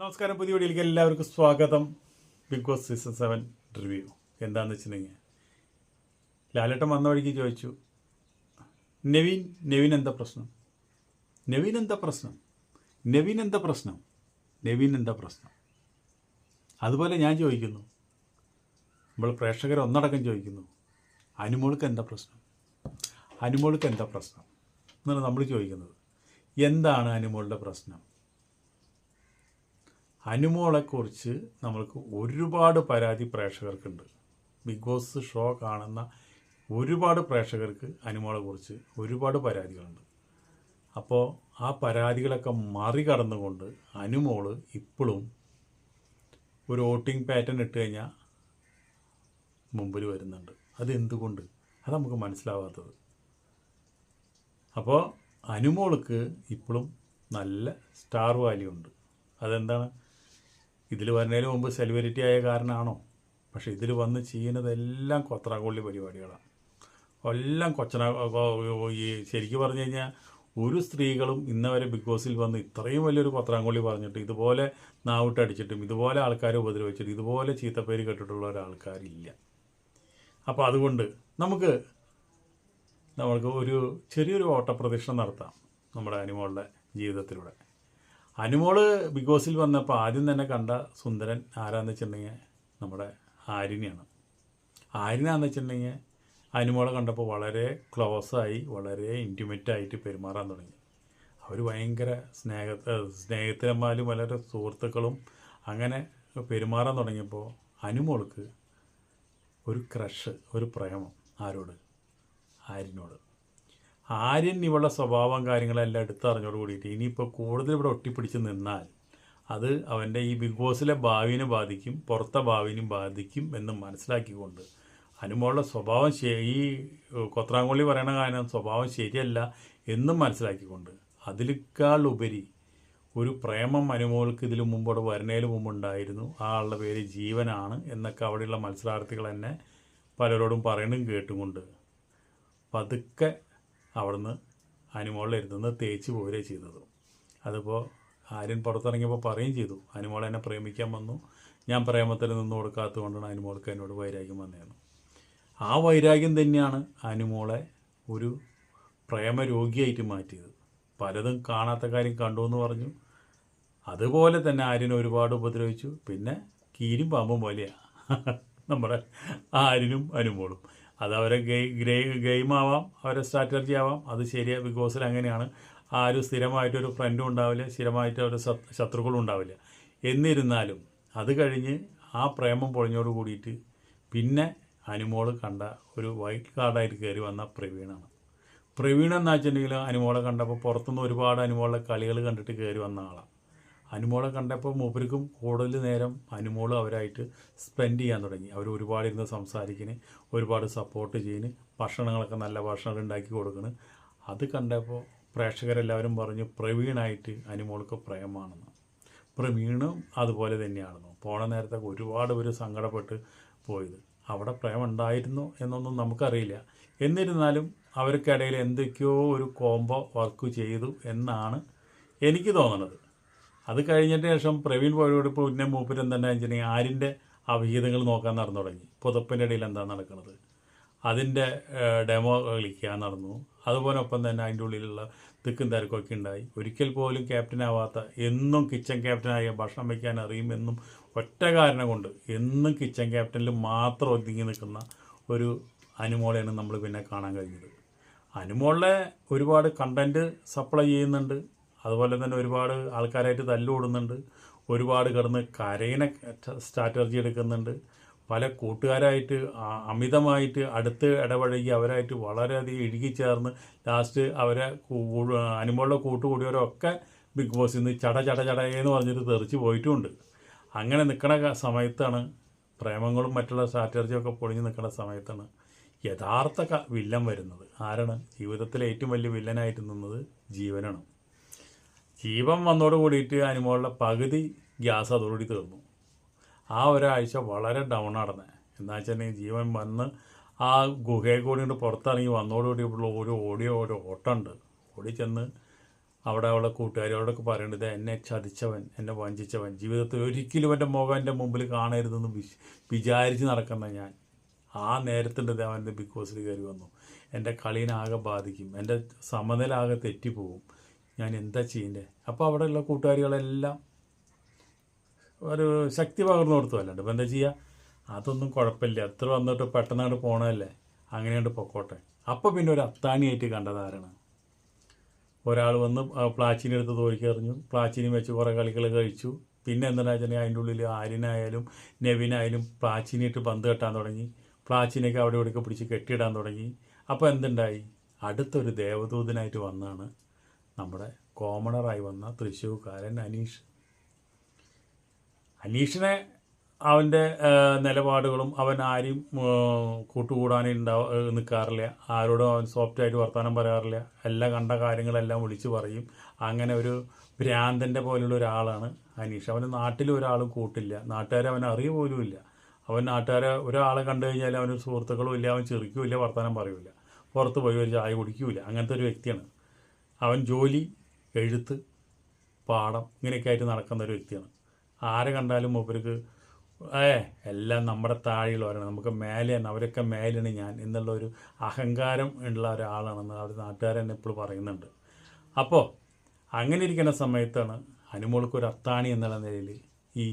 നമസ്കാരം പുതിയ വീഡിയോയിലേക്ക് എല്ലാവർക്കും സ്വാഗതം. Bigg Boss season seven review എന്താണെന്ന് വെച്ചിട്ടുണ്ടെങ്കിൽ ലാലേട്ടൻ വന്ന വഴിക്ക് ചോദിച്ചു നവീൻ നവീൻ എന്താ പ്രശ്നം? നെവീൻ എന്താ പ്രശ്നം? നെവീൻ എന്താ പ്രശ്നം? നെവീൻ എന്താ പ്രശ്നം? അതുപോലെ ഞാൻ ചോദിക്കുന്നു. നമ്മൾ പ്രേക്ഷകർ ഒന്നടക്കം ചോദിക്കുന്നു അനുമോൾക്ക് എന്താ പ്രശ്നം? അനുമോൾക്ക് എന്താ പ്രശ്നം? എന്നാണ് നമ്മൾ ചോദിക്കുന്നത്. എന്താണ് അനുമോളുടെ പ്രശ്നം? അനുമോളെക്കുറിച്ച് നമ്മൾക്ക് ഒരുപാട് പരാതി പ്രേക്ഷകർക്കുണ്ട്. ബിഗ് ബോസ് ഷോ കാണുന്ന ഒരുപാട് പ്രേക്ഷകർക്ക് അനുമോളെക്കുറിച്ച് ഒരുപാട് പരാതികളുണ്ട്. അപ്പോൾ ആ പരാതികളൊക്കെ മറികടന്നുകൊണ്ട് അനുമോൾ ഇപ്പോഴും ഒരു വോട്ടിംഗ് പാറ്റേൺ ഇട്ട് കഴിഞ്ഞാൽ മുമ്പിൽ വരുന്നുണ്ട്. അതെന്തുകൊണ്ട്? അത് നമുക്ക് മനസ്സിലാവാത്തത്. അപ്പോൾ അനുമോൾക്ക് ഇപ്പോഴും നല്ല സ്റ്റാർ വാല്യൂ ഉണ്ട്. അതെന്താണ്? ഇതിൽ വരുന്നതിന് മുമ്പ് സെലിബ്രിറ്റി ആയ കാരണമാണോ പക്ഷേ ഇതിൽ വന്ന് ചെയ്യുന്നതെല്ലാം കൊത്രാകൊള്ളി പരിപാടികളാണ്. എല്ലാം കൊച്ചന ഈ ശരിക്കും പറഞ്ഞു കഴിഞ്ഞാൽ ഒരു സ്ത്രീകളും ഇന്ന വരെ ബിഗ് ബോസിൽ വന്ന് ഇത്രയും വലിയൊരു കൊത്രാങ്കൊള്ളി പറഞ്ഞിട്ട് ഇതുപോലെ നാവിട്ടടിച്ചിട്ടും ഇതുപോലെ ആൾക്കാരെ ഉപദ്രവിച്ചിട്ടും ഇതുപോലെ ചീത്തപ്പേര് കേട്ടിട്ടുള്ള ഒരാൾക്കാരില്ല. അപ്പോൾ അതുകൊണ്ട് നമുക്ക് നമ്മൾക്ക് ഒരു ചെറിയൊരു ഓട്ടപ്രദക്ഷിണം നടത്താം നമ്മുടെ അനിമോളുടെ ജീവിതത്തിലൂടെ. അനുമോൾ ബിഗ് ബോസിൽ വന്നപ്പോൾ ആദ്യം തന്നെ കണ്ട സുന്ദരൻ ആരാന്ന് വെച്ചിട്ടുണ്ടെങ്കിൽ നമ്മുടെ ആര്യനെയാണ്. ആര്യനാന്ന് വെച്ചിട്ടുണ്ടെങ്കിൽ അനുമോളെ കണ്ടപ്പോൾ വളരെ ക്ലോസായി വളരെ ഇന്റിമേറ്റ് ആയിട്ട് പെരുമാറാൻ തുടങ്ങി. അവർ ഭയങ്കര സ്നേഹ സ്നേഹത്തിലന്മാരും വളരെ സുഹൃത്തുക്കളും അങ്ങനെ പെരുമാറാൻ തുടങ്ങിയപ്പോൾ അനുമോൾക്ക് ഒരു ക്രഷ് ഒരു പ്രേമം ആരോട്? ആര്യനോട്. ആര്യൻ ഇവളുടെ സ്വഭാവം കാര്യങ്ങളെല്ലാം എടുത്തറിഞ്ഞോട് കൂടിയിട്ട് ഇനിയിപ്പോൾ കൂടുതൽ ഇവിടെ ഒട്ടിപ്പിടിച്ച് നിന്നാൽ അത് അവന്റെ ഈ ബിഗ് ബോസിലെ ഭാവിനെ ബാധിക്കും പുറത്തെ ഭാവിനും ബാധിക്കും എന്ന് മനസ്സിലാക്കിക്കൊണ്ട് അനുമോളുടെ സ്വഭാവം ഈ കൊത്രാങ്കോളി പറയണ കാരണം സ്വഭാവം ശരിയല്ല എന്നും മനസ്സിലാക്കിക്കൊണ്ട് അതിലേക്കാൾ ഉപരി ഒരു പ്രേമം അനുമോൾക്ക് ഇതിനു മുമ്പോട് വരണേലു മുമ്പുണ്ടായിരുന്നു. ആ ആളുടെ പേര് ജീവനാണ് എന്നൊക്കെ അവിടെയുള്ള മത്സരാർത്ഥികൾ തന്നെ പലരോടും പറയണും കേട്ടുകൊണ്ട് പതുക്കെ അവിടുന്ന് അനുമോളിൽ ഇരുന്ന് തേച്ച് പോരുകയാണ് ചെയ്തത്. അതിപ്പോൾ ആര്യൻ പുറത്തിറങ്ങിയപ്പോൾ പറയുകയും ചെയ്തു അനുമോൾ എന്നെ പ്രേമിക്കാൻ വന്നു. ഞാൻ പ്രേമത്തിൽ നിന്ന് കൊടുക്കാത്തത് കൊണ്ടാണ് അനുമോൾക്ക് എന്നോട് വൈരാഗ്യം വന്നതെന്ന്. ആ വൈരാഗ്യം തന്നെയാണ് അനുമോളെ ഒരു പ്രേമരോഗിയായിട്ട് മാറ്റിയത്. പലതും കാണാത്ത കാര്യം കണ്ടു എന്ന് പറഞ്ഞു. അതുപോലെ തന്നെ ആര്യനെ ഒരുപാട് ഉപദ്രവിച്ചു. പിന്നെ കീരും പാമ്പും പോലെയാണ് നമ്മുടെ ആര്യനും അനുമോളും. അത് അവരെ ഗെയ് ഗ്രേ ഗെയിം ആവാം അവരെ സ്ട്രാറ്റജി ആവാം. അത് ശരിയാണ് ബിഗ് ബോസിൽ അങ്ങനെയാണ് ആരും സ്ഥിരമായിട്ടൊരു ഫ്രണ്ടും ഉണ്ടാവില്ല സ്ഥിരമായിട്ട് ഒരു ശത്രുക്കളും ഉണ്ടാവില്ല. എന്നിരുന്നാലും അത് കഴിഞ്ഞ് ആ പ്രേമം പൊളിഞ്ഞോട് കൂടിയിട്ട് പിന്നെ അനുമോൾ കണ്ട ഒരു വൈറ്റ് കാർഡായിട്ട് കയറി വന്ന പ്രവീണാണ്. പ്രവീൺ വെച്ചിട്ടുണ്ടെങ്കിൽ അനുമോളെ കണ്ടപ്പോൾ പുറത്തുനിന്ന് ഒരുപാട് അനുമോളുടെ കളികൾ കണ്ടിട്ട് കയറി വന്ന ആളാണ് അനുമോളെ കണ്ടപ്പോൾ മൂപ്പർക്കും കൂടുതൽ നേരം അനുമോൾ അവരായിട്ട് സ്പെൻഡ് ചെയ്യാൻ തുടങ്ങി. അവർ ഒരുപാട് ഇരുന്ന് സംസാരിക്കണ് ഒരുപാട് സപ്പോർട്ട് ചെയ്യുന്നു ഭക്ഷണങ്ങളൊക്കെ നല്ല ഭക്ഷണം ഉണ്ടാക്കി കൊടുക്കണ്. അത് കണ്ടപ്പോൾ പ്രേക്ഷകരെല്ലാവരും പറഞ്ഞു പ്രവീണായിട്ട് അനുമോൾക്ക് പ്രേമാണെന്ന്. പ്രവീണും അതുപോലെ തന്നെയാണെന്നു. പോണ നേരത്തൊക്കെ ഒരുപാട് പേര് സങ്കടപ്പെട്ട് പോയത്. അവിടെ പ്രേമം ഉണ്ടായിരുന്നോ എന്നൊന്നും നമുക്കറിയില്ല. എന്നിരുന്നാലും അവർക്കിടയിൽ എന്തൊക്കെയോ ഒരു കോംബോ വർക്ക് ചെയ്തു എന്നാണ് എനിക്ക് തോന്നുന്നത്. അത് കഴിഞ്ഞിട്ട് ശേഷം പ്രവീൺ പോയോട് ഇപ്പോൾ പിന്നെ മൂപ്പര് എന്താ വെച്ചിട്ടുണ്ടെങ്കിൽ ആരിന്റെ അവിഹിതങ്ങൾ നോക്കാൻ നടന്നു തുടങ്ങി. പുതപ്പിന്റെ ഇടയിൽ എന്താ നടക്കുന്നത് അതിന്റെ ഡെമോ കളിക്കാൻ നടന്നു. അതുപോലെ ഒപ്പം തന്നെ അതിന്റെ ഉള്ളിലുള്ള തിക്കും തിരക്കൊക്കെ ഉണ്ടായി. ഒരിക്കൽ പോലും ക്യാപ്റ്റൻ ആവാത്ത എന്നും കിച്ചൺ ക്യാപ്റ്റനായ ഭക്ഷണം വയ്ക്കാൻ അറിയുമെന്നും ഒറ്റ കാരണം കൊണ്ട് എന്നും കിച്ചൺ ക്യാപ്റ്റനിൽ മാത്രം ഒതുങ്ങി നിൽക്കുന്ന ഒരു അനുമോളെയാണ് നമ്മൾ പിന്നെ കാണാൻ കഴിഞ്ഞത്. അനുമോളിലെ ഒരുപാട് കണ്ടന്റ് സപ്ലൈ ചെയ്യുന്നുണ്ട്. അതുപോലെ തന്നെ ഒരുപാട് ആൾക്കാരായിട്ട് തല്ലുകൂടുന്നുണ്ട് ഒരുപാട് കിടന്ന് കരയിനെ സ്ട്രാറ്റജി എടുക്കുന്നുണ്ട്. പല കൂട്ടുകാരായിട്ട് അമിതമായിട്ട് അടുത്ത് ഇടപഴകി അവരായിട്ട് വളരെയധികം ഇഴുകിച്ചേർന്ന് ലാസ്റ്റ് അവരെ അനുമുള്ള കൂട്ടുകൂടിയവരൊക്കെ ബിഗ് ബോസിൽ നിന്ന് ചട ചട ചടയെന്ന് പറഞ്ഞിട്ട് തെറിച്ച് പോയിട്ടുമുണ്ട് അങ്ങനെ നിൽക്കണ സമയത്താണ് പ്രേമങ്ങളും മറ്റുള്ള സ്ട്രാറ്റജിയൊക്കെ പൊളിഞ്ഞ് നിൽക്കുന്ന സമയത്താണ് യഥാർത്ഥ വില്ലൻ വരുന്നത്. ആരാണ്? ജീവിതത്തിലെ ഏറ്റവും വലിയ വില്ലനായിട്ട് നിന്നത് ജീവനാണ്. ജീവൻ വന്നോട് കൂടിയിട്ട് അനുമോളുടെ പകുതി ഗ്യാസ് അതോടുകൂടി തീർന്നു. ആ ഒരാഴ്ച വളരെ ഡൗൺ നടന്നെ എന്താ വെച്ചിട്ടുണ്ടെങ്കിൽ ജീവൻ വന്ന് ആ ഗുഹയെ കൂടി കൊണ്ട് പുറത്തിറങ്ങി വന്നോടുകൂടി ഇവിടെ ഒരു ഓടിയോ ഒരു ഓട്ടമുണ്ട്. ഓടി ചെന്ന് അവിടെ അവളെ കൂട്ടുകാരോടൊക്കെ പറയേണ്ടത് എന്നെ ചതിച്ചവൻ എന്നെ വഞ്ചിച്ചവൻ ജീവിതത്തിൽ ഒരിക്കലും എന്റെ മുഖം എന്റെ മുമ്പിൽ കാണരുതെന്ന് വിശ് വിചാരിച്ച് നടക്കുന്ന ഞാൻ. ആ നേരത്തിന്റെ അവന്റെ ബിഗ് ബോസിൽ കയറി വന്നു. എന്റെ കളീനാകെ ബാധിക്കും. എന്റെ സമനിലാകെ തെറ്റിപ്പോവും. ഞാൻ എന്താ ചെയ്യണ്ടേ? അപ്പോൾ അവിടെയുള്ള കൂട്ടുകാരികളെല്ലാം ഒരു ശക്തി പകർന്നു കൊടുത്തു അല്ലാണ്ട്. ഇപ്പം എന്താ ചെയ്യുക അതൊന്നും കുഴപ്പമില്ല. എത്ര വന്നിട്ട് പെട്ടെന്ന് അങ്ങോട്ട് അങ്ങനെ അങ്ങനെയുണ്ട് പൊക്കോട്ടെ. അപ്പോൾ പിന്നെ ഒരു അത്താണിയായിട്ട് കണ്ടതാരാണ് ഒരാൾ വന്ന് പ്ലാച്ചിനെ എടുത്ത് തോൽക്കെറിഞ്ഞു പ്ലാച്ചിനി വെച്ച് കുറേ കളികൾ കഴിച്ചു. പിന്നെ എന്താണെന്ന് വെച്ചിട്ടുണ്ടെങ്കിൽ അതിന്റെ ഉള്ളിൽ ആര്യനായാലും നെവിനായാലും പ്ലാച്ചിനിയിട്ട് ബന്ധ കെട്ടാൻ തുടങ്ങി. പ്ലാച്ചിനൊക്കെ അവിടെ ഇവിടെയൊക്കെ പിടിച്ച് കെട്ടിയിടാൻ തുടങ്ങി. അപ്പോൾ എന്തുണ്ടായി? അടുത്തൊരു ദേവദൂതനായിട്ട് വന്നാണ് നമ്മുടെ കോമണറായി വന്ന തൃശ്ശൂർക്കാരൻ അനീഷ്. അനീഷിനെ അവന്റെ നിലപാടുകളും അവൻ ആരും കൂട്ടുകൂടാനുണ്ടാ നിൽക്കാറില്ല ആരോടും അവൻ സോഫ്റ്റായിട്ട് വർത്തമാനം പറയാറില്ല. എല്ലാം കണ്ട കാര്യങ്ങളെല്ലാം വിളിച്ചു പറയും. അങ്ങനെ ഒരു ഭ്രാന്തന്റെ പോലുള്ള ഒരാളാണ് അനീഷ്. അവന് നാട്ടിൽ ഒരാളും കൂട്ടില്ല. നാട്ടുകാരെ അവൻ അറിയ പോലുമില്ല അവൻ നാട്ടുകാരെ ഒരാളെ കണ്ടു കഴിഞ്ഞാൽ അവന് സുഹൃത്തുക്കളും ഇല്ല അവൻ ചെറുക്കുമില്ല വർത്തമാനം പറയൂല പുറത്ത് പോയി ഒരു ചായ കുടിക്കൂല അങ്ങനത്തെ ഒരു വ്യക്തിയാണ്. അവൻ ജോലി എഴുത്ത് പാഠം ഇങ്ങനെയൊക്കെ ആയിട്ട് നടക്കുന്ന ഒരു വ്യക്തിയാണ്. ആരെ കണ്ടാലും മൂപ്പർക്ക് ഏ എല്ലാം നമ്മുടെ താഴെയുള്ളവരാണ്. നമുക്ക് മേലെയാണ് അവരൊക്കെ മേലെയാണ് ഞാൻ എന്നുള്ള ഒരു അഹങ്കാരം ഉള്ള ഒരാളാണെന്ന് അവർ നാട്ടുകാരെന്നെ ഇപ്പോൾ പറയുന്നുണ്ട്. അപ്പോൾ അങ്ങനെ ഇരിക്കുന്ന സമയത്താണ് അനുമോൾക്ക് ഒരു അത്താണി എന്നുള്ള നിലയിൽ ഈ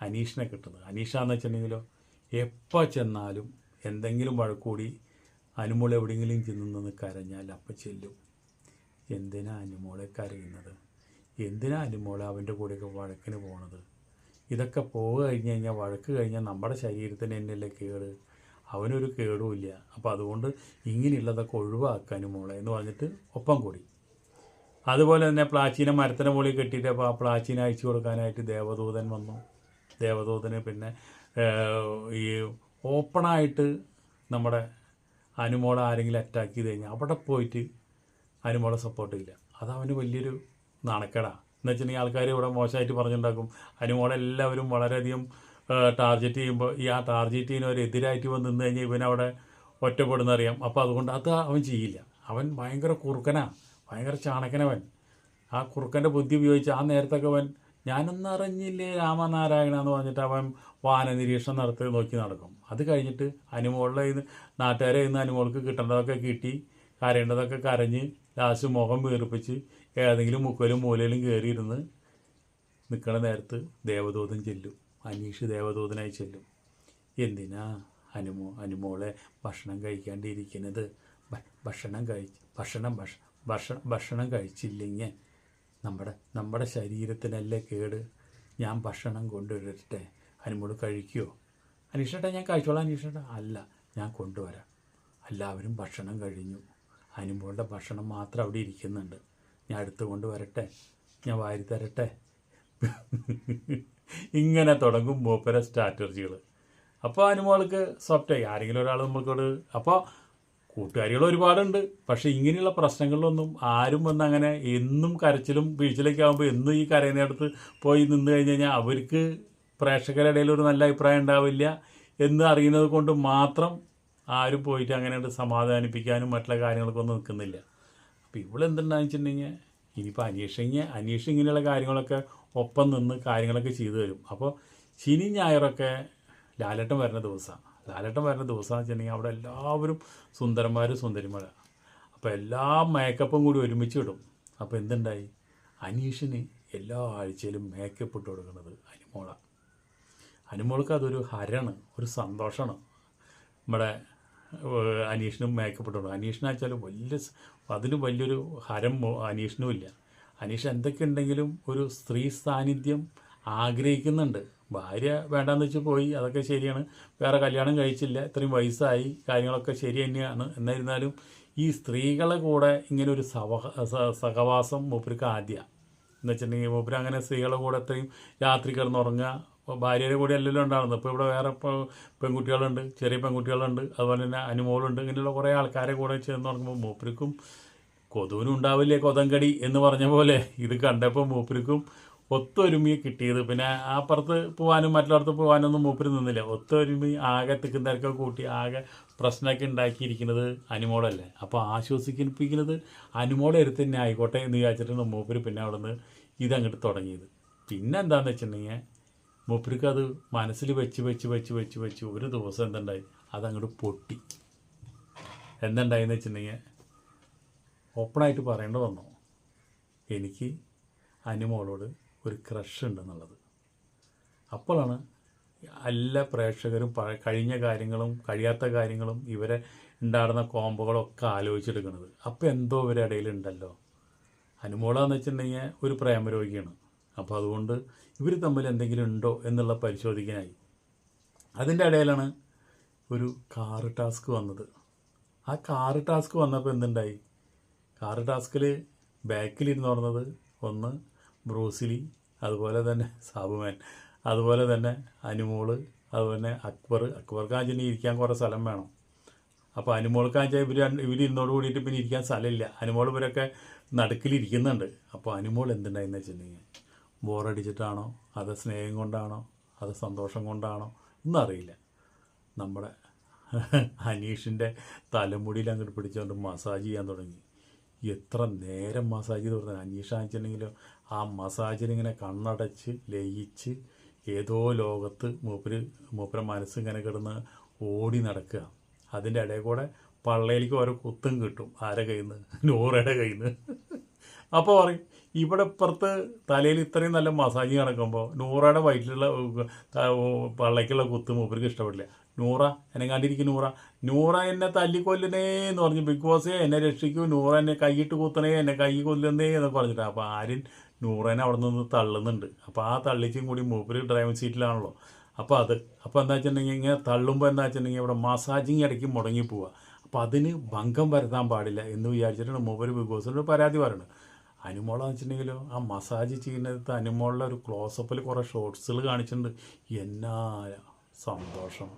അനീഷിനെ കിട്ടുന്നത്. അനീഷ എന്ന് വെച്ചിട്ടുണ്ടെങ്കിലോ എപ്പോൾ ചെന്നാലും എന്തെങ്കിലും വഴക്കൂടി അനുമോൾ എവിടെയെങ്കിലും ചെന്ന് നിന്ന് കരഞ്ഞാൽ അപ്പം ചെല്ലും. എന്തിനാ അനുമോളെ കരയുന്നത്? എന്തിനാ അനുമോളെ അവന്റെ കൂടെയൊക്കെ വഴക്കിന് പോണത്? ഇതൊക്കെ പോവുക കഴിഞ്ഞ് കഴിഞ്ഞാൽ വഴക്ക് കഴിഞ്ഞാൽ നമ്മുടെ ശരീരത്തിന് തന്നെയല്ലേ കേട്? അവനൊരു കേടുമില്ല അപ്പോൾ അതുകൊണ്ട് ഇങ്ങനെയുള്ളതൊക്കെ ഒഴിവാക്കാനും മോളെ എന്ന് പറഞ്ഞിട്ട് ഒപ്പം കൂടി. അതുപോലെ തന്നെ പ്ലാച്ചീനെ മരത്തിനെ മുകളിൽ കെട്ടിയിട്ട് അപ്പോൾ ആ പ്ലാച്ചീനെ അയച്ചു കൊടുക്കാനായിട്ട് ദേവദൂതൻ വന്നു. ദേവദൂതന് പിന്നെ ഈ ഓപ്പണായിട്ട് നമ്മുടെ അനുമോളെ ആരെങ്കിലും അറ്റാക്ക് ചെയ്ത് കഴിഞ്ഞാൽ അവിടെ പോയിട്ട് അനുമോളെ സപ്പോർട്ട് ഇല്ല. അത് അവന് വലിയൊരു നാണക്കേടാണ് എന്ന് വെച്ചിട്ടുണ്ടെങ്കിൽ ആൾക്കാർ ഇവിടെ മോശമായിട്ട് പറഞ്ഞുണ്ടാക്കും. അതിനുമോടെ എല്ലാവരും വളരെയധികം ടാർജറ്റ് ചെയ്യുമ്പോൾ ഈ ആ ടാർഗറ്റ് ചെയ്യുന്നവർ എതിരായിട്ട് വന്ന് നിന്ന് കഴിഞ്ഞാൽ ഇവനവിടെ ഒറ്റപ്പെടുന്ന അറിയാം. അപ്പോൾ അതുകൊണ്ട് അത് അവൻ ചെയ്യില്ല. അവൻ ഭയങ്കര കുറുക്കനാ. ഭയങ്കര ചാണക്കനവൻ ആ കുറുക്കന്റെ ബുദ്ധി ഉപയോഗിച്ച് ആ നേരത്തൊക്കെ അവൻ ഞാനൊന്നും അറിഞ്ഞില്ലേ രാമനാരായണ എന്ന് പറഞ്ഞിട്ട് അവൻ വാഹന നിരീക്ഷണം നടത്തി നോക്കി നടക്കും. അത് കഴിഞ്ഞിട്ട് അനുമോളിൽ ഇന്ന് നാട്ടുകാരെ ഇന്ന് അനുമോൾക്ക് കിട്ടേണ്ടതൊക്കെ കിട്ടി. കരയേണ്ടതൊക്കെ കരഞ്ഞ് ലാസ്റ്റ് മുഖം വീർപ്പിച്ച് ഏതെങ്കിലും മുക്കലും മൂലയിലും കയറിയിരുന്ന് നിൽക്കണ നേരത്ത് ദേവദൂതൻ ചെല്ലും. അനീഷ് ദേവദൂതനായി ചെല്ലും. എന്തിനാ അനുമോ അനുമോളെ ഭക്ഷണം കഴിക്കാണ്ടിരിക്കുന്നത്? ഭക്ഷണം കഴിച്ച് ഭക്ഷണം ഭക്ഷണം ഭക്ഷ ഭക്ഷണം കഴിച്ചില്ലെങ്കിൽ നമ്മുടെ നമ്മുടെ ശരീരത്തിനല്ലേ കേട്? ഞാൻ ഭക്ഷണം കൊണ്ടുവരട്ടെ. അനുമോൾ കഴിക്കുമോ അനീഷേട്ടാ ഞാൻ കഴിച്ചോളാം അനീഷേട്ടാ. അല്ല ഞാൻ കൊണ്ടുവരാം. എല്ലാവരും ഭക്ഷണം കഴിഞ്ഞു. അനുമോളുടെ ഭക്ഷണം മാത്രം അവിടെ ഇരിക്കുന്നുണ്ട്. ഞാൻ അടുത്ത് കൊണ്ടുവരട്ടെ ഞാൻ വാരി തരട്ടെ. ഇങ്ങനെ തുടങ്ങും മൂപ്പര സ്ട്രാറ്റജികൾ അപ്പോൾ അനുമോൾക്ക് സോഫ്റ്റായി ആരെങ്കിലും ഒരാൾ നമ്മൾക്കോട് അപ്പോൾ കൂട്ടുകാരികൾ ഒരുപാടുണ്ട്. പക്ഷേ ഇങ്ങനെയുള്ള പ്രശ്നങ്ങളിലൊന്നും ആരും വന്ന് അങ്ങനെ എന്നും കരച്ചിലും വീഴ്ചയിലേക്ക് ആകുമ്പോൾ എന്നും ഈ കരയുന്നിടത്ത് പോയി നിന്ന് കഴിഞ്ഞ് കഴിഞ്ഞാൽ അവർക്ക് പ്രേക്ഷകരുടെ ഇടയിൽ ഒരു നല്ല അഭിപ്രായം ഉണ്ടാവില്ല എന്ന് അറിയുന്നത് കൊണ്ട് മാത്രം ആരും പോയിട്ട് അങ്ങനെ സമാധാനിപ്പിക്കാനും മറ്റുള്ള കാര്യങ്ങൾക്കൊന്നും നിൽക്കുന്നില്ല. അപ്പോൾ ഇവളെന്തുണ്ടാന്ന് വെച്ചിട്ടുണ്ടെങ്കിൽ ഇനിയിപ്പോൾ അനീഷിങ് അന്വേഷിച്ച് ഇങ്ങനെയുള്ള കാര്യങ്ങളൊക്കെ ഒപ്പം നിന്ന് കാര്യങ്ങളൊക്കെ ചെയ്തു തരും. അപ്പോൾ ശനി ഞായറൊക്കെ ലാലട്ടം വരുന്ന ദിവസമാണ് ലാലട്ടം വരുന്ന ദിവസമെന്ന് വെച്ചിട്ടുണ്ടെങ്കിൽ അവിടെ എല്ലാവരും സുന്ദരന്മാരും സുന്ദരിമാരാണ് അപ്പോൾ എല്ലാ മേക്കപ്പും കൂടി ഒരുമിച്ച് ഇടും. അപ്പോൾ എന്തുണ്ടായി? അനീഷിന് എല്ലാ ആഴ്ചയിലും മേക്കപ്പ് ഇട്ട് കൊടുക്കുന്നത് അനുമോളാണ് അനുമോൾക്ക് അതൊരു ഹരാണ് ഒരു സന്തോഷമാണ് നമ്മുടെ അനീഷിനും മേക്കപ്പെട്ടുള്ളൂ ഇട്ടു അനീഷിനെ വെച്ചാൽ വലിയ അതിന് വലിയൊരു ഹരം അനീഷിനും ഇല്ല. അനീഷ് എന്തൊക്കെ ഉണ്ടെങ്കിലും ഒരു സ്ത്രീ സാന്നിധ്യം ആഗ്രഹിക്കുന്നുണ്ട്. ഭാര്യ വേണ്ടാന്ന് വെച്ച് പോയി അതൊക്കെ ശരിയാണ്. വേറെ കല്യാണം കഴിച്ചില്ല ഇത്രയും വയസ്സായി കാര്യങ്ങളൊക്കെ ശരി തന്നെയാണ്. എന്നിരുന്നാലും ഈ സ്ത്രീകളെ കൂടെ ഇങ്ങനെ ഒരു സവ സഹവാസം മൂപ്പർക്ക് ആദ്യമാണ് എന്ന് വെച്ചിട്ടുണ്ടെങ്കിൽ മൂപ്പര് അങ്ങനെ സ്ത്രീകളെ കൂടെ അത്രയും രാത്രി കിടന്നുറങ്ങുക ഇപ്പോൾ ഭാര്യയുടെ കൂടെ അല്ലല്ലോ ഉണ്ടാകുന്നത് ഇപ്പോൾ ഇവിടെ വേറെ ഇപ്പോൾ പെൺകുട്ടികളുണ്ട് ചെറിയ പെൺകുട്ടികളുണ്ട് അതുപോലെ തന്നെ അനുമോളുണ്ട് ഇങ്ങനെയുള്ള കുറേ ആൾക്കാരെ കൂടെ ചേർന്ന് തുടങ്ങുമ്പോൾ മൂപ്പർക്കും കൊതുവിനും ഉണ്ടാവില്ലേ കൊതങ്കടി എന്ന് പറഞ്ഞ പോലെ. ഇത് കണ്ടപ്പോൾ മൂപ്പർക്കും ഒത്തൊരുമി കിട്ടിയത്. പിന്നെ ആ പുറത്ത് പോകാനും മറ്റുള്ളടത്ത് പോകാനൊന്നും മൂപ്പര് നിന്നില്ല. ഒത്തൊരുമി ആകെ തിക്കുന്തരക്കെ കൂട്ടി ആകെ പ്രശ്നമൊക്കെ ഉണ്ടാക്കിയിരിക്കുന്നത് അനുമോളല്ലേ. അപ്പോൾ ആശ്വസിപ്പിക്കുന്നത് അനുമോളെ എടുത്ത് തന്നെ ആയിക്കോട്ടെ എന്ന് വിചാരിച്ചിട്ടാണ് മൂപ്പര് പിന്നെ അവിടെ നിന്ന് ഇതങ്ങോട്ട് തുടങ്ങിയത്. പിന്നെ എന്താണെന്ന് വെച്ചിട്ടുണ്ടെങ്കിൽ മൂപ്പർക്ക് അത് മനസ്സിൽ വെച്ച് വെച്ച് വെച്ച് വെച്ച് വെച്ച് ഒരു ദിവസം എന്തുണ്ടായി? അതങ്ങോട്ട് പൊട്ടി. എന്തുണ്ടായെന്ന് വെച്ചിട്ടുണ്ടെങ്കിൽ ഓപ്പണായിട്ട് പറയേണ്ടി വന്നു. എനിക്ക് അനുമോളോട് ഒരു ക്രഷ് ഉണ്ടെന്നുള്ളത്. അപ്പോഴാണ് എല്ലാ പ്രേക്ഷകരും കഴിഞ്ഞ കാര്യങ്ങളും കഴിയാത്ത കാര്യങ്ങളും ഇവരെ ഉണ്ടാടുന്ന കോമ്പുകളൊക്കെ ആലോചിച്ചെടുക്കുന്നത്. അപ്പോൾ എന്തോ ഇവരുടെ ഇടയിലുണ്ടല്ലോ അനുമോളാന്ന് വെച്ചിട്ടുണ്ടെങ്കിൽ ഒരു പ്രേമരോഗിയാണ്. അപ്പോൾ അതുകൊണ്ട് ഇവർ തമ്മിൽ എന്തെങ്കിലും ഉണ്ടോ എന്നുള്ള പരിശോധിക്കാനായി അതിന്റെ ഇടയിലാണ് ഒരു കാറ് ടാസ്ക് വന്നത്. ആ കാറ് ടാസ്ക് വന്നപ്പോൾ എന്തുണ്ടായി? കാറ് ടാസ്കിൽ ബാക്കിലിരുന്ന് പറഞ്ഞത് ഒന്ന് ബ്രൂസിലി അതുപോലെ തന്നെ സാബുമാൻ അതുപോലെ തന്നെ അനുമോൾ അതുപോലെ തന്നെ അക്ബർ. അക്ബർ കാഞ്ചിന് ഇരിക്കാൻ കുറേ സ്ഥലം വേണം. അപ്പോൾ അനുമോൾ കാഞ്ച ഇവർ ഇവർ ഇരുന്നോട് കൂടിയിട്ട് പിന്നെ ഇരിക്കാൻ സ്ഥലമില്ല. അനുമോൾ ഇവരൊക്കെ നടുക്കിലിരിക്കുന്നുണ്ട്. അപ്പോൾ അനുമോൾ എന്തുണ്ടായെന്ന് വെച്ചിട്ടുണ്ടെങ്കിൽ ബോറടിച്ചിട്ടാണോ? അത് സ്നേഹം കൊണ്ടാണോ? അത് സന്തോഷം കൊണ്ടാണോ? ഒന്നും അറിയില്ല. നമ്മുടെ അനീഷിന്റെ തലമുടിയിൽ അങ്ങോട്ട് പിടിച്ചുകൊണ്ട് മസാജ് ചെയ്യാൻ തുടങ്ങി. എത്ര നേരം മസാജ് ചെയ്ത് കൊടുത്തത് അനീഷ് ആണെന്നുണ്ടെങ്കിലോ ആ മസാജിലിങ്ങനെ കണ്ണടച്ച് ലയിച്ച് ഏതോ ലോകത്ത് മൂപ്പര് മൂപ്പര മനസ്സിങ്ങനെ കിടന്ന് ഓടി നടക്കുക. അതിന്റെ ഇടയിൽ കൂടെ പള്ളയിലേക്ക് ഓരോ കുത്തും കിട്ടും. ആരെ കയ്യിൽ നിന്ന് നൂറയുടെ കയ്യിൽ നിന്ന് അപ്പോൾ പറയും ഇവിടെ ഇപ്പുറത്ത് തലയിൽ ഇത്രയും നല്ല മസാജ് നടക്കുമ്പോൾ നൂറയുടെ വയറ്റിലുള്ള പള്ളയ്ക്കുള്ള കുത്ത് മൂപ്പർക്ക് ഇഷ്ടപ്പെടില്ല. നൂറ എന്നെ കണ്ടിരിക്കും നൂറ. നൂറ എന്നെ തല്ലിക്കൊല്ലുന്നേ എന്ന് പറഞ്ഞു. ബിഗ് ബോസ് എന്നെ രക്ഷിക്കൂ. നൂറ എന്നെ കൈയിട്ട് കുത്തണേ എന്നെ കൈ കൊല്ലുന്നേ എന്നൊക്കെ പറഞ്ഞിട്ട്. അപ്പോൾ ആര്യൻ നൂറേനെ അവിടെ നിന്ന് തള്ളുന്നുണ്ട്. അപ്പോൾ ആ തള്ളിച്ചും കൂടി മൂപ്പര് ഡ്രൈവിംഗ് സീറ്റിലാണല്ലോ. അപ്പോൾ അത് അപ്പോൾ എന്താ വെച്ചിട്ടുണ്ടെങ്കിൽ ഇങ്ങനെ തള്ളുമ്പോൾ എന്താ വെച്ചിട്ടുണ്ടെങ്കിൽ ഇവിടെ മസാജിങ് ഇടയ്ക്ക് മുടങ്ങി പോവുക അപ്പോൾ അതിന് ഭംഗം വരുത്താൻ പാടില്ല എന്ന് വിചാരിച്ചിട്ടാണ് മൂപ്പര് ബിഗ് ബോസിനോട് പരാതി പറയുന്നത്. അനുമോളെന്ന് വെച്ചിട്ടുണ്ടെങ്കിലോ ആ മസാജ് ചെയ്യുന്നിടത്ത് അനുമോളിലെ ഒരു ക്ലോസപ്പിൽ കുറേ ഷോർട്സുകൾ കാണിച്ചിട്ടുണ്ട്. എന്നാ സന്തോഷം.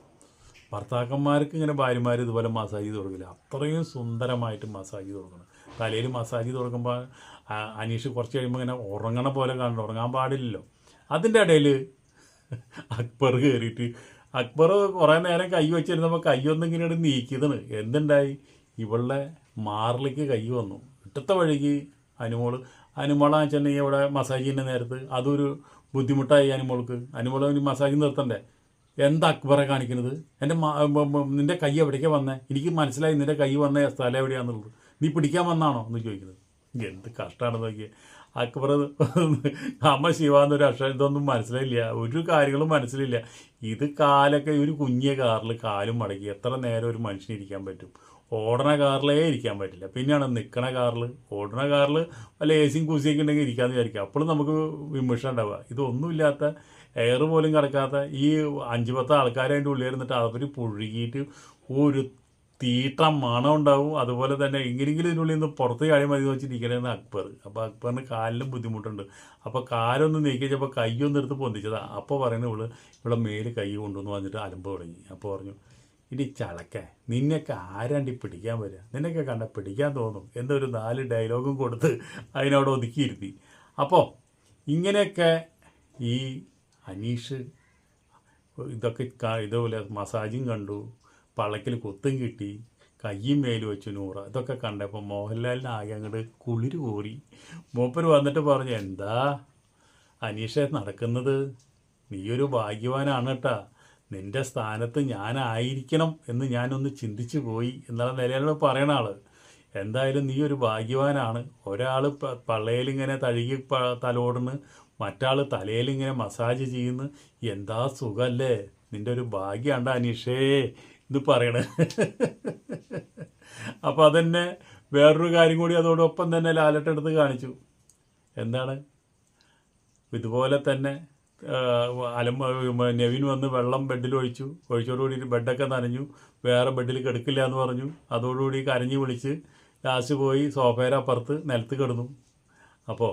ഭർത്താക്കന്മാർക്ക് ഇങ്ങനെ ഭാര്യമാർ ഇതുപോലെ മസാജ് ചെയ്ത് കൊടുക്കില്ല. അത്രയും സുന്ദരമായിട്ട് മസാജ് ചെയ്ത് കൊടുക്കണം. തലയിൽ മസാജ് ചെയ്ത് കൊടുക്കുമ്പോൾ അനീഷ് കുറച്ച് കഴിയുമ്പോൾ ഇങ്ങനെ ഉറങ്ങണ പോലെ കാണണം ഉറങ്ങാൻ പാടില്ലല്ലോ. അതിന്റെ ഇടയിൽ അക്ബർ കയറിയിട്ട് അക്ബർ കുറേ നേരം കൈ വെച്ചിരുന്നപ്പോൾ കൈ ഇങ്ങനെ നീക്കിയതാണ്. എന്തുണ്ടായി? ഇവളുടെ മാറിലേക്ക് കൈ വന്നു. ഇട്ടത്തെ വഴിക്ക് അനുമോൾ അനുമോളാ വെച്ചിട്ടുണ്ടെങ്കിൽ ഇവിടെ മസാജ് നേരത്ത്. അതൊരു ബുദ്ധിമുട്ടായി അനുമോൾക്ക്. അനുമോൾ ഒരു മസാജ് നിർത്തണ്ടേ? എന്താ അക്ബറെ കാണിക്കുന്നത്? എന്റെ നിന്റെ കൈ എവിടേക്കാണ് വന്നേ? എനിക്ക് മനസ്സിലായി നിന്റെ കൈ വന്ന സ്ഥലം എവിടെയാണെന്നുള്ളത് നീ പിടിക്കാൻ വന്നാണോ എന്ന് ചോദിക്കുന്നത്. എന്ത് കഷ്ടമാണ് നോക്കിയത് അക്ബർ അമ്മ ശിവാന്നൊരു അക്ഷരം ഇതൊന്നും മനസ്സിലായില്ല. ഒരു കാര്യങ്ങളും മനസ്സിലില്ല ഇത് കാലൊക്കെ ഒരു കുഞ്ഞിയ കാറിൽ കാലും മടക്കി എത്ര നേരം ഒരു മനുഷ്യനിരിക്കാൻ പറ്റും? ഓടണ കാറിലേ ഇരിക്കാൻ പറ്റില്ല. പിന്നെയാണ് നിൽക്കണ കാറിൽ ഓടണ കാറിൽ വല്ല എ സിയും കുസിയൊക്കെ ഉണ്ടെങ്കിൽ ഇരിക്കാമെന്ന് വിചാരിക്കുക. അപ്പോഴും നമുക്ക് വിമർശനം ഉണ്ടാവുക. ഇതൊന്നുമില്ലാത്ത എയർ പോലും കിടക്കാത്ത ഈ അഞ്ച് പത്ത് ആൾക്കാർ അതിന്റെ ഉള്ളിൽ ഇരുന്നിട്ട് അവർ പുഴുകിയിട്ട് ഒരു തീട്ട മണം ഉണ്ടാവും. അതുപോലെ തന്നെ എങ്ങനെയെങ്കിലും ഇതിനുള്ളിൽ നിന്ന് പുറത്ത് കാര്യം മതി എന്ന് വെച്ചിരിക്കണേന്ന് അക്ബർ. അപ്പോൾ അക്ബറിന് കാലിലും ബുദ്ധിമുട്ടുണ്ട്. അപ്പോൾ കാലൊന്ന് നീക്കിച്ചപ്പോൾ കൈയൊന്നും എടുത്ത് പൊന്തിച്ചതാണ് അപ്പോൾ പറയുന്നത് ഇവൾ ഇവിടെ മേൽ കൈ കൊണ്ടുവന്ന് വന്നിട്ട് അലമ്പ് തുടങ്ങി. അപ്പോൾ പറഞ്ഞു ഇനി ചളക്കെ നിന്നെയൊക്കെ ആരാണ്ടി പിടിക്കാൻ വരിക നിന്നെയൊക്കെ കണ്ട പിടിക്കാൻ തോന്നും. എന്തൊരു നാല് ഡയലോഗും കൊടുത്ത് അതിനോട് ഒതുക്കിയിരുത്തി. അപ്പോൾ ഇങ്ങനെയൊക്കെ ഈ അനീഷ് ഇതൊക്കെ ഇതുപോലെ മസാജും കണ്ടു പള്ളക്കിൽ കൊത്തും കിട്ടി കയ്യും മേലും വെച്ചു നൂറ. ഇതൊക്കെ കണ്ടപ്പോൾ മോഹൻലാലിന് ആകെ അങ്ങോട്ട് കുളിര് കോരി. മൂപ്പർ വന്നിട്ട് പറഞ്ഞു എന്താ അനീഷ നടക്കുന്നത്? നീയൊരു ഭാഗ്യവാനാണ് കേട്ടാ നിന്റെ സ്ഥാനത്ത് ഞാനായിരിക്കണം എന്ന് ഞാനൊന്ന് ചിന്തിച്ചു പോയി എന്നുള്ള നിലയിലുള്ള പറയണ ആൾ. എന്തായാലും നീ ഒരു ഭാഗ്യവാനാണ്. ഒരാൾ പള്ളയിലിങ്ങനെ തഴുകി തലോടുന്നു മറ്റാൾ തലയിലിങ്ങനെ മസാജ് ചെയ്യുന്നു എന്താ സുഖമല്ലേ നിന്റെ ഒരു ഭാഗ്യമുണ്ട് അനീഷേ ഇത് പറയണ. അപ്പോൾ അതന്നെ വേറൊരു കാര്യം കൂടി അതോടൊപ്പം തന്നെ ലാലട്ടെടുത്ത് കാണിച്ചു. എന്താണ്? ഇതുപോലെ തന്നെ അലം നെവിൻ വന്ന് വെള്ളം ബെഡിൽ ഒഴിച്ചു. ഒഴിച്ചോടുകൂടി ബെഡൊക്കെ നനഞ്ഞു. വേറെ ബെഡിൽ കിടക്കില്ല എന്ന് പറഞ്ഞു. അതോടുകൂടി കരഞ്ഞു വിളിച്ച് ലാസ്റ്റ് പോയി സോഫയുടെ അപ്പുറത്ത് നിലത്ത് കിടന്നു. അപ്പോൾ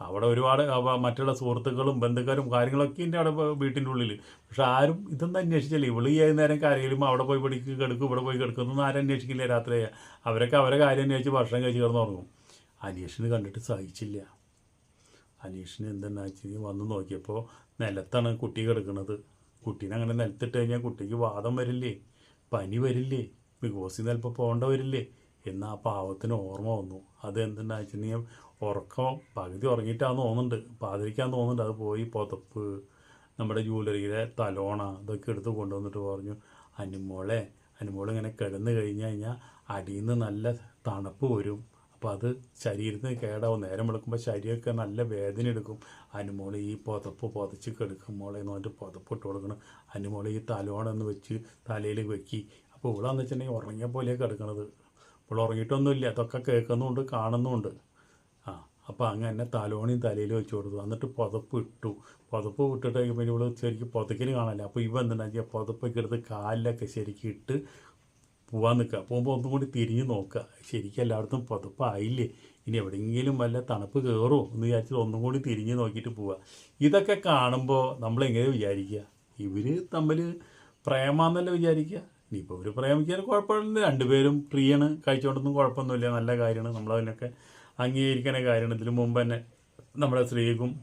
അവിടെ ഒരുപാട് മറ്റുള്ള സുഹൃത്തുക്കളും ബന്ധുക്കാരും കാര്യങ്ങളൊക്കെ ഉണ്ട് അവിടെ വീട്ടിന്റെ ഉള്ളിൽ പക്ഷെ ആരും ഇതൊന്നും അന്വേഷിച്ചില്ല. ഇവൾ ഈ നേരം കരയിലും അവിടെ പോയി പിടിക്ക് കിടക്കും ഇവിടെ പോയി കിടക്കുന്നൊന്നും ആരും അന്വേഷിക്കില്ല രാത്രി അവരൊക്കെ അവരെ കാര്യം അന്വേഷിച്ച് ഭക്ഷണം കഴിച്ച് കിടന്നു തുടങ്ങും അന്വേഷണം കണ്ടിട്ട് സഹിച്ചില്ല. അനീഷിന് എന്തെന്നാ വെച്ചാൽ വന്ന് നോക്കിയപ്പോൾ നിലത്താണ് കുട്ടി കിടക്കുന്നത് കുട്ടീനെ അങ്ങനെ നിലത്തിട്ട് കഴിഞ്ഞാൽ കുട്ടിക്ക് വാദം വരില്ലേ? പനി വരില്ലേ? ബിഗ് ബോസിൽ നിന്ന് ചിലപ്പോൾ പോകേണ്ട വരില്ലേ? എന്ന് ആ പാവത്തിന് ഓർമ്മ വന്നു. അത് എന്തെന്നാ വെച്ചിട്ടുണ്ടെങ്കിൽ ഉറക്കം പകുതി ഉറങ്ങിയിട്ടാന്ന് തോന്നുന്നുണ്ട്. പാതിരിക്കാൻ തോന്നുന്നുണ്ട്. അത് പോയി പുതപ്പ്. നമ്മുടെ ജ്വല്ലറിയിലെ തലോണ ഇതൊക്കെ എടുത്ത് കൊണ്ടുവന്നിട്ട് പറഞ്ഞു അനുമോളെ അനുമോൾ ഇങ്ങനെ കിടന്ന് കഴിഞ്ഞ് കഴിഞ്ഞാൽ അടിയിൽ നിന്ന് നല്ല തണുപ്പ് വരും. അപ്പോൾ അത് ശരീരത്തിന് കേടാവും. നേരം വെളുക്കുമ്പോൾ ശരീരമൊക്കെ നല്ല വേദന എടുക്കും. അനുമോൾ ഈ പുതപ്പ് പുതച്ച് കെടുക്കുമ്പോൾ എന്ന് പറഞ്ഞിട്ട് പുതപ്പ് ഇട്ട് കൊടുക്കണം. അനുമോൾ ഈ തലോണ ഒന്ന് വെച്ച് തലയിൽ വെക്കി. അപ്പോൾ ഇവളാന്ന് വെച്ചിട്ടുണ്ടെങ്കിൽ ഉറങ്ങിയ പോലെയാണ് കിടക്കണത്. ഇപ്പോൾ ഉറങ്ങിയിട്ടൊന്നുമില്ല. അതൊക്കെ കേൾക്കുന്നുമുണ്ട് കാണുന്നുമുണ്ട് ആ അപ്പോൾ അങ്ങനെ തലോണിയും തലയിൽ വെച്ച് കൊടുത്തു. എന്നിട്ട് പുതപ്പ് ഇട്ടു. പുതപ്പ് ഇട്ടിട്ട് കഴിയുമ്പോൾ ഇവൾ ശരിക്കും പുതക്കിന് കാണില്ല അപ്പോൾ ഇവ വെച്ചാൽ പുതപ്പൊക്കെ എടുത്ത് കാലിലൊക്കെ ശരിക്കും ഇട്ട് പോവാൻ നിൽക്കുക. പോകുമ്പോൾ ഒന്നും കൂടി തിരിഞ്ഞ് നോക്കുക. ശരിക്കും എല്ലായിടത്തും പുതപ്പായില്ലേ? ഇനി എവിടെയെങ്കിലും വല്ല തണുപ്പ് കയറുമോ എന്ന് വിചാരിച്ചിട്ട് ഒന്നും കൂടി തിരിഞ്ഞ് നോക്കിയിട്ട് പോവുക. ഇതൊക്കെ കാണുമ്പോൾ നമ്മളെങ്ങനെ വിചാരിക്കുക? ഇവർ തമ്മിൽ പ്രേമാന്നല്ല വിചാരിക്കുക? ഇനിയിപ്പോൾ ഇവർ പ്രേമിക്കാൻ കുഴപ്പമില്ല. രണ്ടുപേരും പ്രിയാണ് കഴിച്ചുകൊണ്ടൊന്നും കുഴപ്പമൊന്നുമില്ല. നല്ല കാര്യമാണ്. നമ്മളതിനൊക്കെ അംഗീകരിക്കുന്ന കാര്യമാണ്. ഇതിനു മുമ്പ് തന്നെ നമ്മുടെ സ്ത്രീക്കും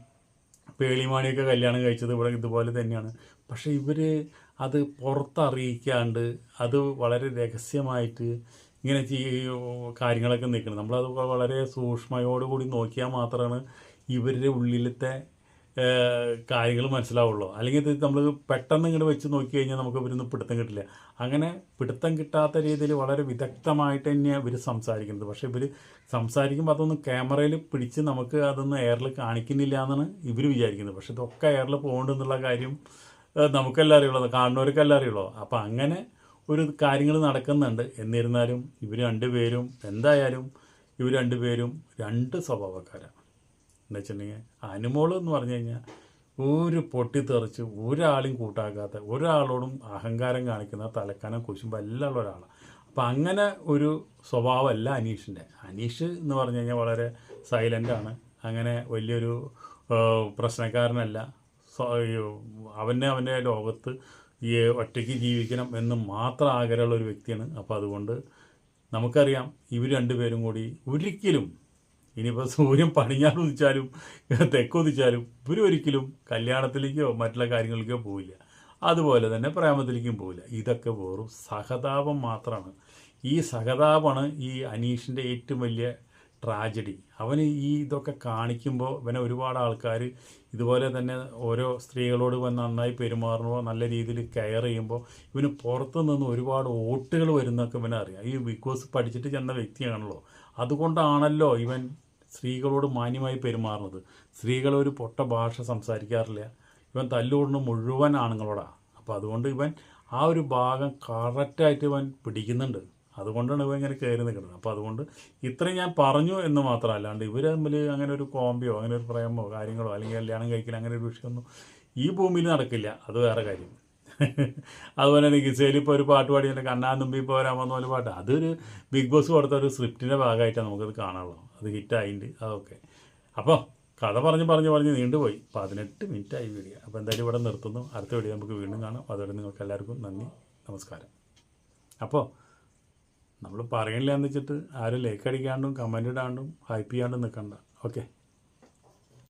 പേളിമാണിയൊക്കെ കല്യാണം കഴിച്ചത് ഇവിടെ ഇതുപോലെ തന്നെയാണ്. പക്ഷേ ഇവർ അത് പുറത്തറിയിക്കാണ്ട് അത് വളരെ രഹസ്യമായിട്ട് ഇങ്ങനെ കാര്യങ്ങളൊക്കെ നിൽക്കുന്നത് നമ്മളത് വളരെ സൂക്ഷ്മയോടുകൂടി നോക്കിയാൽ മാത്രമാണ് ഇവരുടെ ഉള്ളിലത്തെ കാര്യങ്ങൾ മനസ്സിലാവുള്ളൂ. അല്ലെങ്കിൽ ഇത് നമ്മൾ പെട്ടെന്ന് ഇങ്ങോട്ട് വെച്ച് നോക്കി കഴിഞ്ഞാൽ നമുക്ക് ഇവരൊന്നും പിടുത്തം കിട്ടില്ല. അങ്ങനെ പിടുത്തം കിട്ടാത്ത രീതിയിൽ വളരെ വിദഗ്ധമായിട്ട് തന്നെയാണ് ഇവർ സംസാരിക്കുന്നത്. പക്ഷേ ഇവർ സംസാരിക്കുമ്പോൾ അതൊന്നും ക്യാമറയിൽ പിടിച്ച് നമുക്ക് അതൊന്നും എയറിൽ കാണിക്കുന്നില്ല എന്നാണ് ഇവർ വിചാരിക്കുന്നത്. പക്ഷേ ഇതൊക്കെ എയറിൽ പോകേണ്ടെന്നുള്ള കാര്യം നമുക്കെല്ലാം അറിയുള്ളത് കാണുന്നവർക്കെല്ലാം അറിയുള്ളൂ. അപ്പം അങ്ങനെ ഒരു കാര്യങ്ങൾ നടക്കുന്നുണ്ട്. എന്നിരുന്നാലും ഇവർ രണ്ടുപേരും എന്തായാലും ഇവർ രണ്ടുപേരും രണ്ട് സ്വഭാവക്കാരാണ്. എന്ന് വെച്ചിട്ടുണ്ടെങ്കിൽ അനുമോൾ എന്ന് പറഞ്ഞു കഴിഞ്ഞാൽ ഒരു പൊട്ടിത്തെറിച്ച് ഒരാളെയും കൂട്ടാക്കാത്ത ഒരാളോടും അഹങ്കാരം കാണിക്കുന്ന തലക്കാനം കുശുമ്പോൾ എല്ലാം ഉള്ള ഒരാളാണ്. അപ്പം അങ്ങനെ ഒരു സ്വഭാവമല്ല അനീഷിന്റെ അനീഷ് എന്ന് പറഞ്ഞു കഴിഞ്ഞാൽ വളരെ സൈലന്റാണ് അങ്ങനെ വലിയൊരു പ്രശ്നക്കാരനല്ല. അവനെ അവന്റെ ലോകത്ത് ഈ ഒറ്റയ്ക്ക് ജീവിക്കണം എന്ന് മാത്രം ആഗ്രഹമുള്ള ഒരു വ്യക്തിയാണ്. അപ്പോൾ അതുകൊണ്ട് നമുക്കറിയാം ഇവർ രണ്ടുപേരും കൂടി ഒരിക്കലും ഇനിയിപ്പോൾ സൂര്യൻ പടിഞ്ഞാറ് ഉദിച്ചാലും തെക്കുദിച്ചാലും ഇവരൊരിക്കലും കല്യാണത്തിലേക്കോ മറ്റുള്ള കാര്യങ്ങളിലേക്കോ പോവില്ല. അതുപോലെ തന്നെ പ്രേമത്തിലേക്കും പോവില്ല. ഇതൊക്കെ വെറും സഹതാപം മാത്രമാണ്. ഈ സഹതാപമാണ് ഈ അനീഷിന്റെ ഏറ്റവും വലിയ ട്രാജഡി. അവന് ഈ ഇതൊക്കെ കാണിക്കുമ്പോൾ ഇവനെ ഒരുപാട് ആൾക്കാർ ഇതുപോലെ തന്നെ ഓരോ സ്ത്രീകളോട് വന്ന് നന്നായി പെരുമാറുമ്പോൾ നല്ല രീതിയിൽ കെയർ ചെയ്യുമ്പോൾ ഇവന് പുറത്തു നിന്ന് ഒരുപാട് വോട്ടുകൾ വരുന്നൊക്കെ ഇവനെ അറിയാം. ഈ ബിഗ് ബോസ് പഠിച്ചിട്ട് ചെന്ന വ്യക്തിയാണല്ലോ. അതുകൊണ്ടാണല്ലോ ഇവൻ സ്ത്രീകളോട് മാന്യമായി പെരുമാറുന്നത്. സ്ത്രീകൾ ഒരു പൊട്ട ഭാഷ സംസാരിക്കാറില്ല. ഇവൻ തല്ലുകൊണ്ട് മുഴുവൻ ആണുങ്ങളോടാണ് അപ്പോൾ അതുകൊണ്ട് ഇവൻ ആ ഒരു ഭാഗം കറക്റ്റായിട്ട് ഇവൻ പിടിക്കുന്നുണ്ട്. അതുകൊണ്ടാണ് ഇവ ഇങ്ങനെ കയറി നിൽക്കുന്നത്. അപ്പോൾ അതുകൊണ്ട് ഇത്രയും ഞാൻ പറഞ്ഞു എന്ന് മാത്രം അല്ലാണ്ട് ഇവർ തമ്മിൽ അങ്ങനെ ഒരു കോമ്പിയോ അങ്ങനെ ഒരു പ്രേമോ കാര്യങ്ങളോ അല്ലെങ്കിൽ കല്യാണം കഴിക്കില്ല അങ്ങനെ ഒരു വിഷയമൊന്നും ഈ ഭൂമിയിൽ നടക്കില്ല. അത് വേറെ കാര്യം. അതുപോലെ തന്നെ ഗിസയിൽ ഇപ്പോൾ ഒരു പാട്ട് പാടി എന്റെ കണ്ണാൻ തുമ്പി പോരാൻ വന്ന പോലെ പാട്ട്. അതൊരു ബിഗ് ബോസ് കൊടുത്ത ഒരു സ്ക്രിപ്റ്റിന്റെ ഭാഗമായിട്ടാണ് നമുക്കത് കാണാനുള്ളൂ അത് ഹിറ്റായിട്ടുണ്ട് അതൊക്കെ. അപ്പോൾ കഥ പറഞ്ഞ് പറഞ്ഞ് പറഞ്ഞ് നീണ്ടുപോയി പതിനെട്ട് മിനിറ്റായി വീഡിയോ. അപ്പോൾ എന്തായാലും ഇവിടെ നിർത്തുന്നു. അടുത്ത വീഡിയോ നമുക്ക് വീണ്ടും കാണാം. അതോടെ നിങ്ങൾക്ക് എല്ലാവർക്കും നന്ദി. നമസ്കാരം. അപ്പോൾ നമ്മൾ പറയണില്ല എന്ന് വെച്ചിട്ട് ആരും ലൈക്ക് അടിക്കാണ്ടും കമന്റ് ഇടാണ്ടും ഹൈപ്പ് ചെയ്യാണ്ടും നിൽക്കണ്ട ഓക്കെ